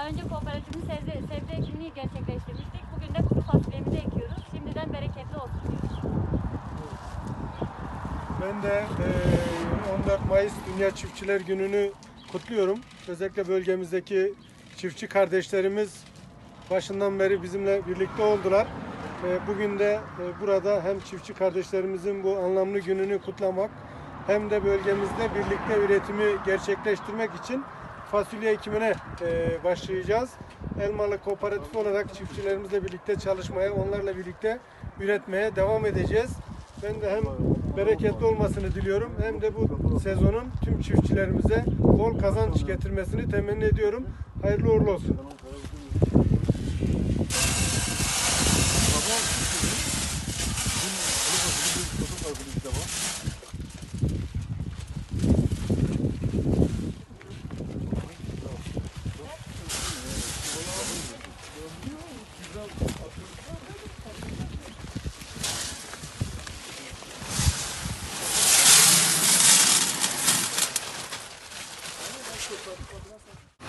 daha önce kooperatifin sebze, sebze ekimini gerçekleştirmiştik. Bugün de kuru fasulyemizi ekiyoruz. Şimdiden bereketli olsun diyoruz. Ben de eee, 14 Mayıs Dünya Çiftçiler Günü'nü kutluyorum. Özellikle bölgemizdeki çiftçi kardeşlerimiz başından beri bizimle birlikte oldular. Ve bugün de e, burada hem çiftçi kardeşlerimizin bu anlamlı gününü kutlamak hem de bölgemizde birlikte üretimi gerçekleştirmek için fasulye ekimine e, başlayacağız. Elmalı kooperatif olarak çiftçilerimizle birlikte çalışmaya, onlarla birlikte üretmeye devam edeceğiz. Ben de hem bereketli olmasını diliyorum hem de bu sezonun tüm çiftçilerimize bol kazanç getirmesini temenni ediyorum. Hayırlı uğurlu olsun. Tamam. Súper, gracias.